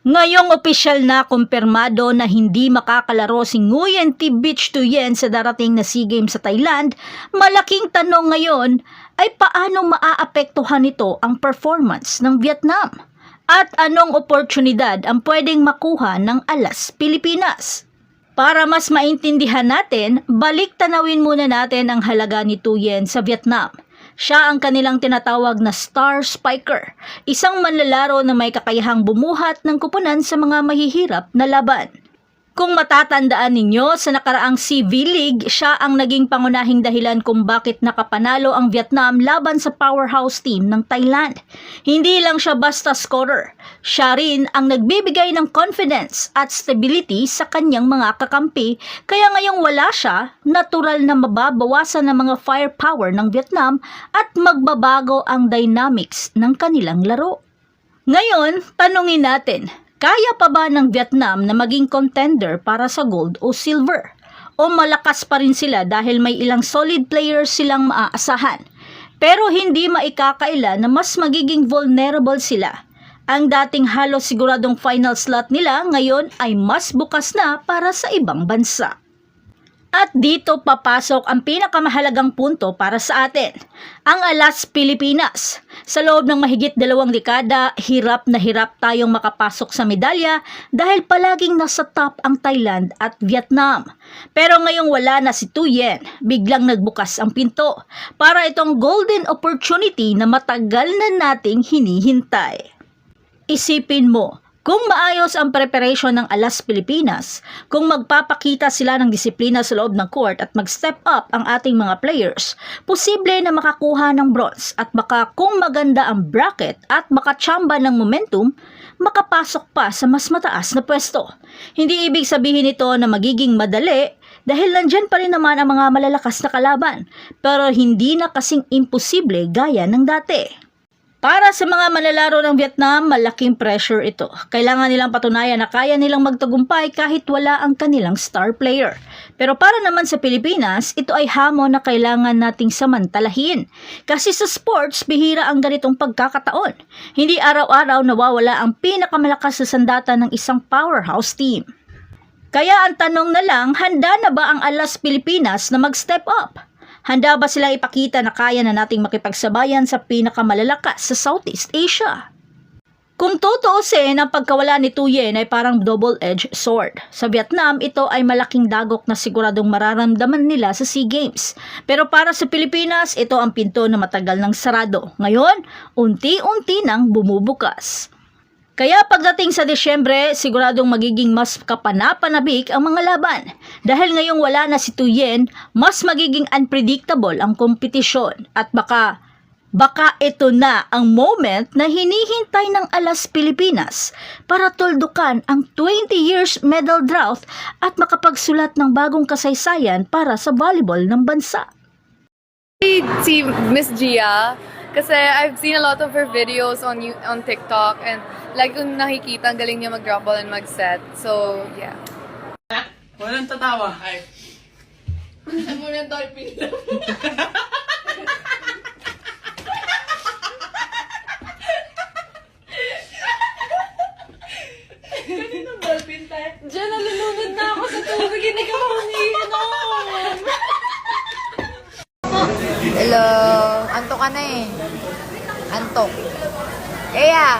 Ngayong opisyal na kumpirmado na hindi makakalaro si Nguyen Thi Beach Tuyen sa darating na SEA Games sa Thailand, malaking tanong ngayon ay paano maaapektuhan nito ang performance ng Vietnam? At anong oportunidad ang pwedeng makuha ng Alas Pilipinas? Para mas maintindihan natin, balik tanawin muna natin ang halaga ni Tuyen sa Vietnam. Siya ang kanilang tinatawag na star spiker, isang manlalaro na may kakayahang bumuhat ng kupunan sa mga mahihirap na laban. Kung matatandaan ninyo, sa nakaraang CV League, siya ang naging pangunahing dahilan kung bakit nakapanalo ang Vietnam laban sa powerhouse team ng Thailand. Hindi lang siya basta scorer, siya rin ang nagbibigay ng confidence at stability sa kanyang mga kakampi, kaya ngayong wala siya, natural na mababawasan ng mga firepower ng Vietnam at magbabago ang dynamics ng kanilang laro. Ngayon, tanungin natin, kaya pa ba ng Vietnam na maging contender para sa gold o silver? O malakas pa rin sila dahil may ilang solid players silang maaasahan? Pero hindi maikakaila na mas magiging vulnerable sila. Ang dating halos siguradong final slot nila ngayon ay mas bukas na para sa ibang bansa. At dito papasok ang pinakamahalagang punto para sa atin, ang Alas Pilipinas. Sa loob ng mahigit dalawang dekada, hirap na hirap tayong makapasok sa medalya dahil palaging nasa top ang Thailand at Vietnam. Pero ngayong wala na si Tuyen, biglang nagbukas ang pinto para itong golden opportunity na matagal na nating hinihintay. Isipin mo, kung maayos ang preparation ng Alas Pilipinas, kung magpapakita sila ng disiplina sa loob ng court at mag-step up ang ating mga players, posible na makakuha ng bronze at baka kung maganda ang bracket at makachamba ng momentum, makapasok pa sa mas mataas na pwesto. Hindi ibig sabihin ito na magiging madali dahil nandyan pa rin naman ang mga malalakas na kalaban, pero hindi na kasing imposible gaya ng dati. Para sa mga manlalaro ng Vietnam, malaking pressure ito. Kailangan nilang patunayan na kaya nilang magtagumpay kahit wala ang kanilang star player. Pero para naman sa Pilipinas, ito ay hamon na kailangan nating samantalahin. Kasi sa sports, bihira ang ganitong pagkakataon. Hindi araw-araw nawawala ang pinakamalakas sa sandata ng isang powerhouse team. Kaya ang tanong na lang, handa na ba ang Alas Pilipinas na mag-step up? Handa ba silang ipakita na kaya na nating makipagsabayan sa pinakamalalakas sa Southeast Asia? Kung tutuusin, ang pagkawala ni Tuyen ay parang double-edged sword. Sa Vietnam, ito ay malaking dagok na siguradong mararamdaman nila sa SEA Games. Pero para sa Pilipinas, ito ang pinto na matagal ng sarado. Ngayon, unti-unti nang bumubukas. Kaya pagdating sa Desyembre, siguradong magiging mas kapanapanabik ang mga laban. Dahil ngayong wala na si Tuyen, mas magiging unpredictable ang kompetisyon at baka Baka ito na ang moment na hinihintay ng Alas Pilipinas para tuldukan ang 20 years medal drought at makapagsulat ng bagong kasaysayan para sa volleyball ng bansa. si Miss Gia kasi I've seen a lot of her videos on you on TikTok and like kung nakikita ang galing niya mag-drop ball and mag-set. So, yeah. Walang tatawa. Ay. Diyan, nalulunod na ako sa tubig. Hindi ka umiinom. Hello, antok ka na eh. Antok. Kaya,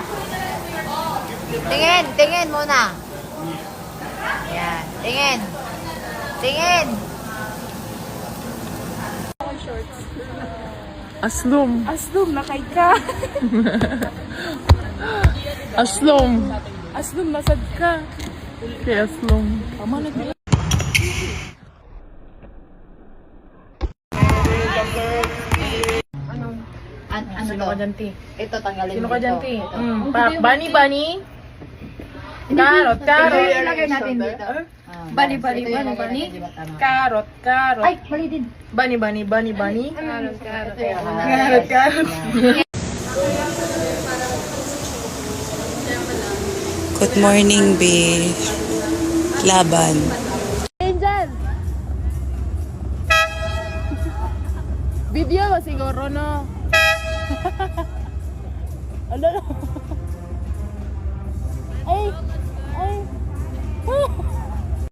tingin, tingin muna. Yan, tingin. Tingin. Aslom. Aslum, nakay ka. Aslom. Aslum, nasad ka. Kay Aslom. Tama, nag- ano Sino to? ka dyan, ti? Ito, tanggalin Sino ka dyan, ito. ti? Ito. Mm, pa, bunny, bunny. Carrot, carrot. Ilagay natin dito. Ah, Bani, guys, bani, ito yung bani, lagay bani. natin, di ba tama? Carrot, carrot. Ay, mali din. Bunny, bunny, bunny, bunny. Carrot, carrot. Ito yung Carrot, carrot. Good morning, B. Laban. Video mo siguro, no? Ano? Ay! Ay!